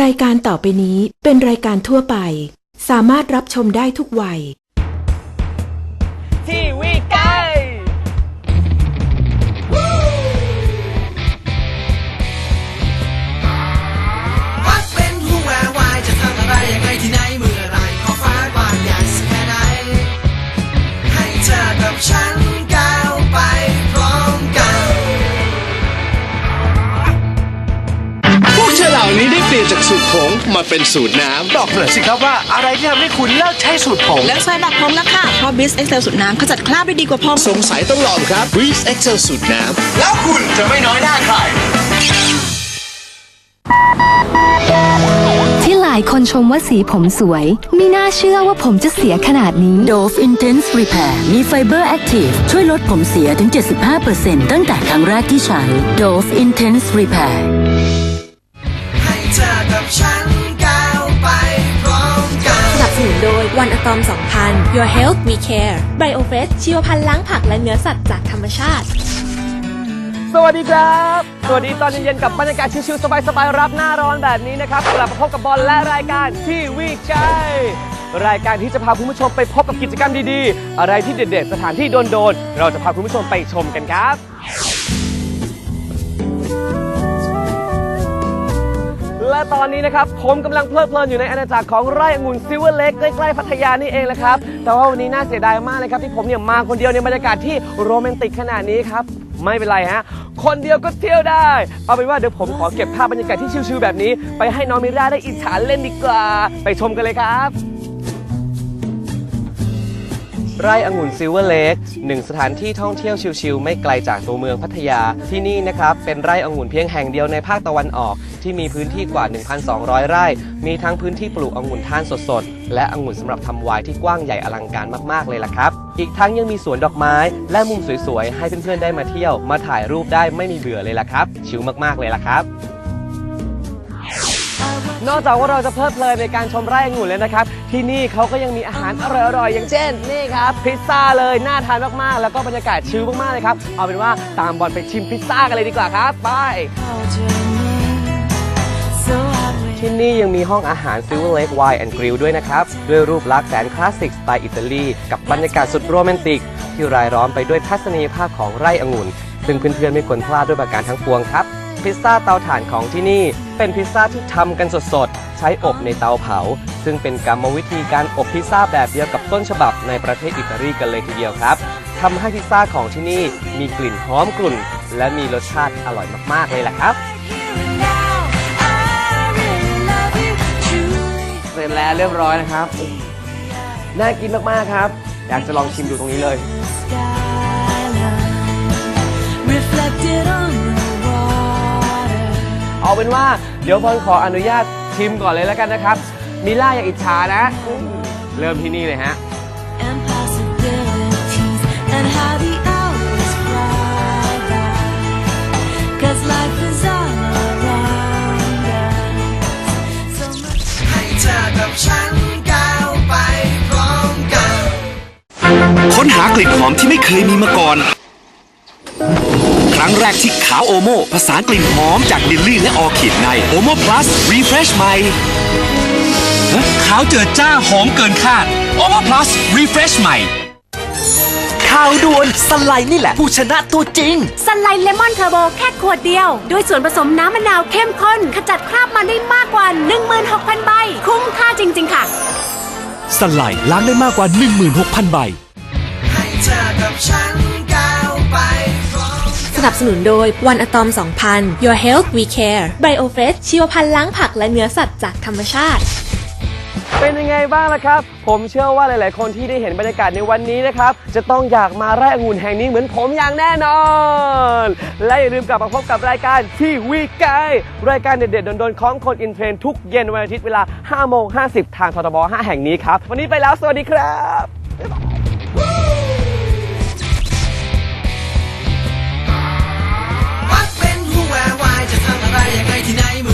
รายการต่อไปนี้เป็นรายการทั่วไป สามารถรับชมได้ทุกวัย ทีวีไกด์วัดเป็นผู้แวววายจะทำอะไรยังไงที่ไหนเมื่อไรขอฟ้ากว้างใหญ่สักแค่ไหน ให้เธอกับฉันก้าวไปพร้อมกัน พวกเธอเหล่านี้ได้เป ลี่ยนจากสูตรผงมาเป็นสูตรน้ำ บอกหน่อยสิครับว่าอะไรที่ทำให้คุณเลิกใช้สูตรผงเลิกใช้หมักพรมแล้วค่ะ เพราะบิสเอ็กเซลสูตรน้ำขจัดคราบได้ดีกว่าพรมสงสัยต้องลองครับ Breeze Excel สูตรน้ำ แล้วคุณจะไม่น้อยหน้าใคร ที่หลายคนชมว่าสีผมสวยไม่น่าเชื่อว่าผมจะเสียขนาดนี้ Dove Intense Repair มีไฟเบอร์ Active ช่วยลดผมเสียถึง 75%ตั้งแต่ครั้งแรกที่ใช้ Dove Intense Repair ให้เธอ กับฉันก้าวไปพร้อมกัน สนับสนุนโดยวันอะตอม 2000 Your Health We Care BioFresh ชีวพันธุ์ล้างผักและเนื้อสัตว์จากธรรมชาติ สวัสดีครับ สวัสดีตอนเย็นๆกับบรรยากาศชิวๆสบายๆรับหน้าร้อนแบบนี้นะครับกลับมาพบกับบอลและรายการทีวีไกด์รายการที่จะพาคุณผู้ชมไปพบกับกิจกรรมดีๆ อะไรที่เด็ดๆ สถานที่โดนๆ เราจะพาคุณผู้ชมไปชมกันครับ ตอนนี้นะครับผมกำลังเพลิดเพลินอยู่ในอาณาจักรของไร่องุ่นซิลเวอร์เล็กใกล้ๆพัทยานี่เองแหละครับ แต่ว่าวันนี้น่าเสียดายมากเลยครับที่ผมเนี่ยมาคนเดียวในบรรยากาศที่โรแมนติกขนาดนี้ครับ ไม่เป็นไรฮะ คนเดียวก็เที่ยวได้ เอาเป็นว่าเดี๋ยวผมขอเก็บภาพบรรยากาศที่ชิลๆแบบนี้ ไปให้น้องมิราได้อิจฉาเล่นดีกว่า ไปชมกันเลยครับ ไร่องุ่นซิลเวอร์เลกหนึ่งสถานที่ท่องเที่ยวชิลๆ ไม่ไกลจากตัวเมืองพัทยา ที่นี่นะครับเป็นไร่องุ่นเพียงแห่งเดียวในภาคตะวันออก ที่มีพื้นที่กว่า 1,200 ไร่ มีทั้งพื้นที่ปลูกองุ่นท่านสดๆ และองุ่นสำหรับทำไวน์ที่กว้างใหญ่อลังการมากๆเลยล่ะครับ อีกทั้งยังมีสวนดอกไม้ และมุมสวยๆ ให้เพื่อนๆได้มาเที่ยว มาถ่ายรูปได้ไม่มีเบื่อเลยล่ะครับ ชิลมากๆเลยล่ะครับ นอกจากว่าเราจะเพลิดเพลินในการชมไร่องุ่นเลยนะครับ ที่นี่เขาก็ยังมีอาหารอร่อยๆอย่างเช่นนี่ครับพิซซ่าเลยน่าทานมากๆ แล้วก็บรรยากาศชิลมากๆเลยครับเอาเป็นว่าตามบอลไปชิมพิซซ่ากันเลยดีกว่าครับไป ที่นี่ยังมีห้องอาหาร Silver Lake Wine and Grill ด้วยนะครับ ด้วยรูปลักษณ์แสนคลาสสิกสไตล์อิตาลี กับบรรยากาศสุดโรแมนติก ที่รายล้อมไปด้วยทัศนียภาพของไร่องุ่น ซึ่งเพื่อนๆไม่ควรพลาดด้วยประการทั้งปวงครับ พิซซ่าเตาถ่านของที่นี่ เป็นพิซซ่าที่ทำกันสดๆ ใช้อบในเตาเผา ซึ่งเป็นกรรมวิธีการอบพิซซ่าแบบเดียวกับต้นฉบับในประเทศอิตาลีกันเลยทีเดียวครับทำให้พิซซ่าของที่นี่มีกลิ่นหอมกลุ่น และมีรสชาติอร่อยมากๆเลยล่ะครับเสร็จแล้วเรียบร้อยนะครับ น่ากินมากๆครับ อยากจะลองชิมดูตรงนี้เลย เอาเป็นว่า เดี๋ยวพลขออนุญาตชิมก่อนเลยแล้วกันนะครับ มิล่าอย่าอิจฉานะ เริ่มที่นี่เลยฮะให้เธอกับฉันก้าวไปพร้อมกัน ค้นหากลิ่นหอมที่ไม่เคยมีมาก่อนค รั้งแรกที่ขาวโอโมผสานกลิ่นหอมจากลิลลี่และออร์คิดในโอโม plus refresh ใหม่ฮะขาวเจิดจ้าหอมเกินคาดโอโม plus refresh ใหม่ข่าวด่วนสไลด์นี่แหละ ผู้ชนะตัวจริง สไลด์เลมอนเทอร์โบแค่ขวดเดียว ด้วยส่วนผสมน้ำมะนาวเข้มข้น ขจัดคราบมันได้มากกว่า 16,000 ใบ คุ้มค่าจริง ๆ ค่ะ สไลด์ล้างได้มากกว่า 16,000 ใบ ให้เธอกับฉันก้าวไปพร้อมส นับสนุนโดยวันอะตอม 2000 Your Health We Care BioFresh ชีวพันธุ์ล้างผักและเนื้อสัตว์จากธรรมชาติ เป็นยังไงบ้างล่ะครับ ผมเชื่อว่าหลาย ๆ คนที่ได้เห็นบรรยากาศในวันนี้นะครับ จะต้องอยากมาไร่องุ่นแห่งนี้เหมือนผมอย่างแน่นอน และอย่าลืมกลับมาพบกับรายการที่วีไกรายการเด็ด ๆ โดน ๆ ของคนอินเทรนด์ทุกเย็นวันอาทิตย์เวลา 5 โมง 50 ทางททบ 5 แห่งนี้ครับ วันนี้ไปแล้ว สวัสดีครับวั เป็นผู้แวววายจะทำอ